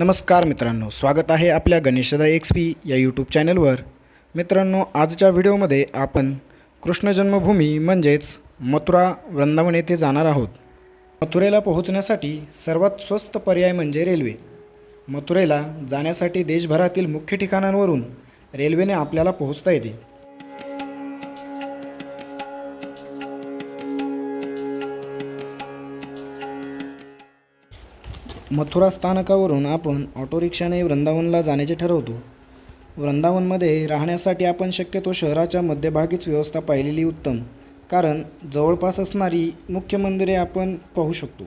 नमस्कार मित्रांनो स्वागत आहे आपल्या गणेशदा एक्स पी या यूट्यूब चॅनलवर. मित्रांनो आजच्या व्हिडिओमध्ये आपण कृष्ण जन्मभूमी म्हणजेच मथुरा वृंदावन येथे जाणार आहोत. मथुरेला पोहोचण्यासाठी सर्वात स्वस्त पर्याय म्हणजे रेल्वे. मथुरेला जाण्यासाठी देशभरातील मुख्य ठिकाणांवरून रेल्वेने आपल्याला पोहोचता येते. मथुरा स्थानकावरून आपण ऑटो रिक्षाने वृंदावनला जाण्याचे ठरवतो. वृंदावनमध्ये राहण्यासाठी आपण शक्यतो शहराच्या मध्यभागीच व्यवस्था पाहिलेली उत्तम कारण जवळपास असणारी मुख्य मंदिरे आपण पाहू शकतो.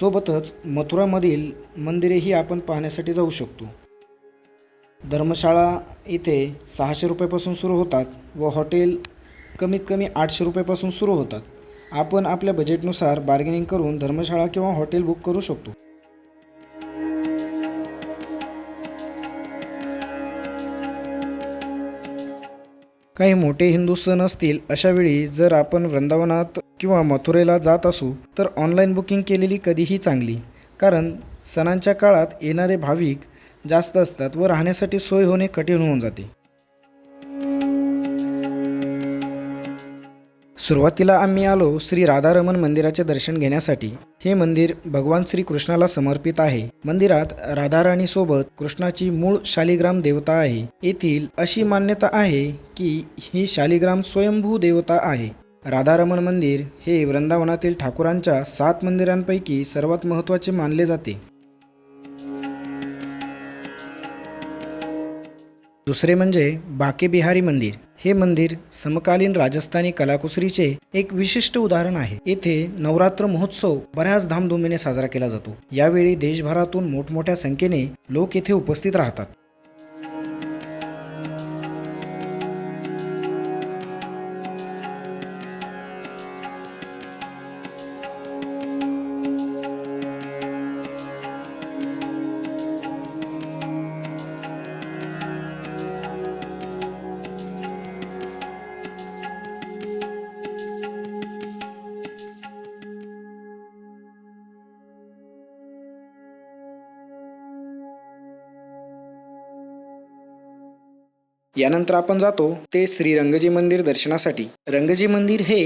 सोबतच मथुरामधील मंदिरेही आपण पाहण्यासाठी जाऊ शकतो. धर्मशाळा इथे सहाशे रुपयापासून सुरू होतात व हॉटेल कमीत कमी आठशे रुपयापासून सुरू होतात. आपण आपल्या बजेटनुसार बार्गेनिंग करून धर्मशाळा किंवा हॉटेल बुक करू शकतो. काही मोठे हिंदू सण असतील अशावेळी जर आपण वृंदावनात किंवा मथुरेला जात असू तर ऑनलाईन बुकिंग केलेली कधीही चांगली. कारण सणांच्या काळात येणारे भाविक जास्त असतात व राहण्यासाठी सोय होणे कठीण होऊन जाते. सुरुवातीला आम्ही आलो श्री राधारमण मंदिराचे दर्शन घेण्यासाठी. हे मंदिर भगवान श्री कृष्णाला समर्पित आहे. मंदिरात राधाराणी सोबत कृष्णाची मूळ शालिग्राम देवता आहे. येथील अशी मान्यता आहे की ही शालिग्राम स्वयंभू देवता आहे. राधारमण मंदिर हे वृंदावनातील ठाकुरांच्या सात मंदिरांपैकी सर्वात महत्त्वाचे मानले जाते. दुसरे म्हणजे बाके बिहारी मंदिर. हे मंदिर समकालीन राजस्थानी कलाकुसरीचे एक विशिष्ट उदाहरण आहे. येथे नवरात्र महोत्सव बऱ्याच धामधुमीने साजरा केला जातो. यावेळी देशभरातून मोठमोठ्या संख्येने लोक येथे उपस्थित राहतात. यानंतर आपण जातो ते श्री रंगजी मंदिर दर्शनासाठी. रंगजी मंदिर हे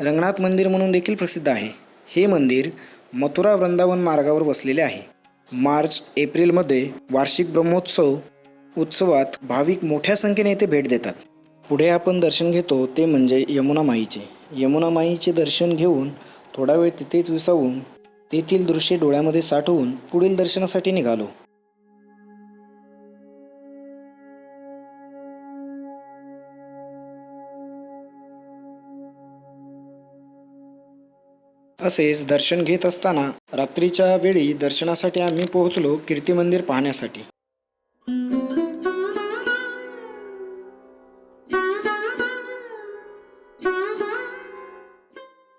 रंगनाथ मंदिर म्हणून देखील प्रसिद्ध आहे. हे मंदिर मथुरा वृंदावन मार्गावर बसलेले आहे. मार्च एप्रिलमध्ये वार्षिक ब्रह्मोत्सव उत्सवात भाविक मोठ्या संख्येने येथे भेट देतात. पुढे आपण दर्शन घेतो ते म्हणजे यमुना माईचे यमुना माईचे दर्शन घेऊन थोडा वेळ तिथेच विसावून तेथील दृश्ये डोळ्यामध्ये साठवून पुढील दर्शनासाठी निघालो. असेच दर्शन घेत असताना रात्रीच्या वेळी दर्शनासाठी आम्ही पोहोचलो कीर्ती मंदिर पाहण्यासाठी.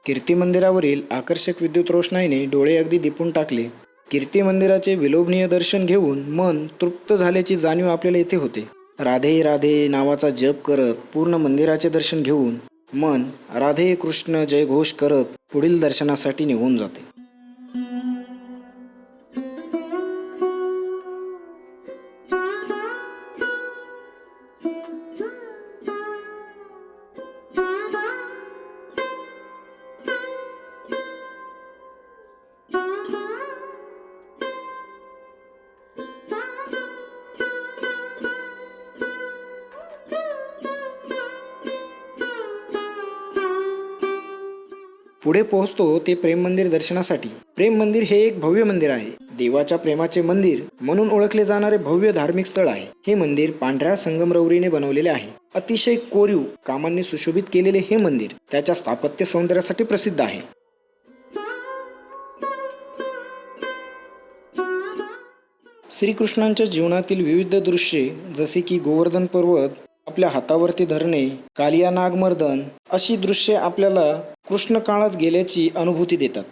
कीर्ती मंदिरावरील आकर्षक विद्युत रोषणाईने डोळे अगदी दिपून टाकले. कीर्ती मंदिराचे विलोभनीय दर्शन घेऊन मन तृप्त झाल्याची जाणीव आपल्याला येथे होते. राधे राधे नावाचा जप करत पूर्ण मंदिराचे दर्शन घेऊन मन राधे कृष्ण जयघोष करत पुढील दर्शनासाठी निघून जाते. पुढे पोहोचतो ते प्रेम मंदिर दर्शनासाठी. प्रेम मंदिर हे एक भव्य मंदिर आहे. देवाच्या प्रेमाचे मंदिर म्हणून ओळखले जाणारे भव्य धार्मिक स्थळ आहे. हे मंदिर पांढऱ्या संगमरवरीने बनवलेले आहे. अतिशय कोरीव कामांनी सुशोभित केलेले हे मंदिर त्याच्या स्थापत्य सौंदर्यासाठी प्रसिद्ध आहे. श्रीकृष्णांच्या जीवनातील विविध दृश्ये जसे की गोवर्धन पर्वत आपल्या हातावरती धरणे कालिया नागमर्दन अशी दृश्ये आपल्याला कृष्ण काळात गेल्याची अनुभूती देतात.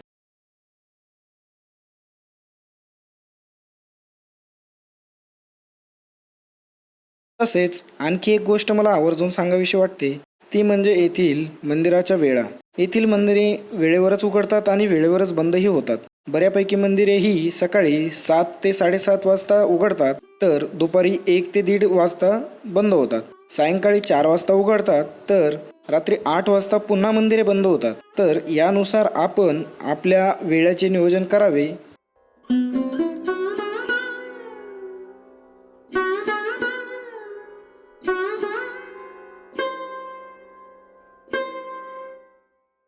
तसेच आणखी एक गोष्ट मला आवर्जून सांगावीशी वाटते ती म्हणजे येथील मंदिराच्या वेळा. येथील मंदिरे वेळेवरच उघडतात आणि वेळेवरच बंदही होतात. बऱ्यापैकी मंदिरे ही सकाळी सात ते साडेसात वाजता उघडतात तर दुपारी एक ते दीड वाजता बंद होतात. सायंकाळी चार वाजता उघडतात तर रात्री आठ वाजता पुन्हा मंदिरे बंद होतात. तर यानुसार आपण आपल्या वेळेचे नियोजन करावे.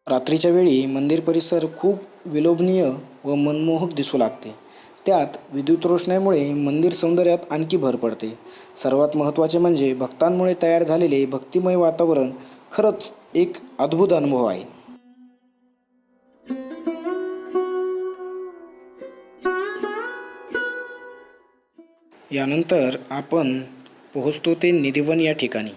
रात्रीच्या वेळी मंदिर परिसर खूप विलोभनीय व मनमोहक दिसू लागते. त्यात विद्युत रोषणाईमुळे मंदिर सौंदर्यात आणखी भर पडते. सर्वात महत्त्वाचे म्हणजे भक्तांमुळे तयार झालेले भक्तिमय वातावरण खरंच एक अद्भुत अनुभव आहे. यानंतर आपण पोहोचतो ते निधिवन या ठिकाणी.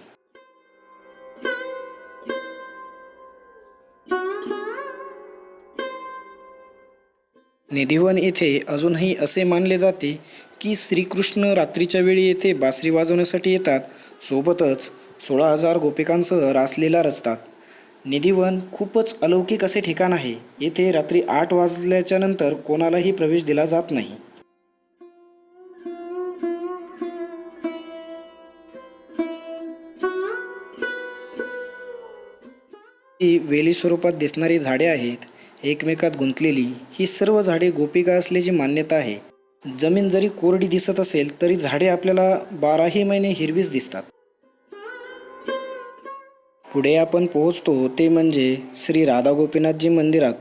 निधिवन येथे अजूनही असे मानले जाते की श्रीकृष्ण रात्रीच्या वेळी येथे बासरी वाजवण्यासाठी येतात. सोबतच सोळा हजार गोपिकांसह रासलीला रचतात. निधिवन खूपच अलौकिक असे ठिकाण आहे. येथे रात्री आठ वाजल्याच्या नंतर कोणालाही प्रवेश दिला जात नाही. ही वेली स्वरूपात दिसणारी झाडे आहेत. एकमेकात गुंतलेली ही सर्व झाडे गोपिका असल्याची मान्यता आहे. जमीन जरी कोरडी दिसत असेल तरी झाडे आपल्याला बाराही महिने हिरवीच दिसतात. पुढे आपण पोहोचतो ते म्हणजे श्री राधा गोपीनाथजी मंदिरात.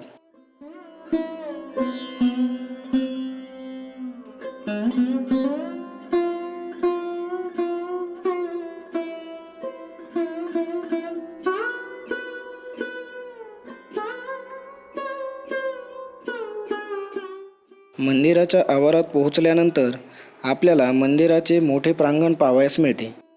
मंदिराच्या आवारात पोहोचल्यानंतर आपल्याला मंदिराचे मोठे प्रांगण पाहावयास मिळते.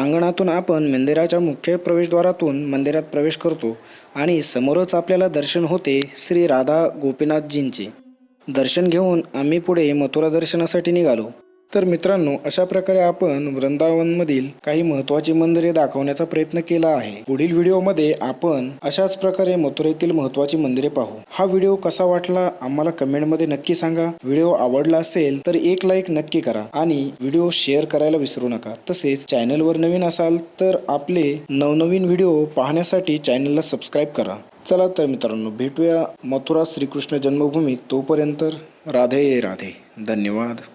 प्रांगणातून आपण मंदिराच्या मुख्य प्रवेशद्वारातून मंदिरात प्रवेश करतो आणि समोरच आपल्याला दर्शन होते श्री राधा गोपीनाथजींचे. दर्शन घेऊन आम्ही पुढे मथुरा दर्शनासाठी निघालो. तर मित्रांनो अशा प्रकारे आपण वृंदावनमधील काही महत्त्वाची मंदिरे दाखवण्याचा प्रयत्न केला आहे. पुढील व्हिडिओमध्ये आपण अशाच प्रकारे मथुरेतील महत्त्वाची मंदिरे पाहू. हा व्हिडिओ कसा वाटला आम्हाला कमेंटमध्ये नक्की सांगा. व्हिडिओ आवडला असेल तर एक लाईक नक्की करा आणि व्हिडिओ शेअर करायला विसरू नका. तसेच चॅनलवर नवीन असाल तर आपले नवनवीन व्हिडिओ पाहण्यासाठी चॅनलला सबस्क्राईब करा. चला तर मित्रांनो भेटूया मथुरा श्रीकृष्ण जन्मभूमी तोपर्यंत राधे राधे. धन्यवाद.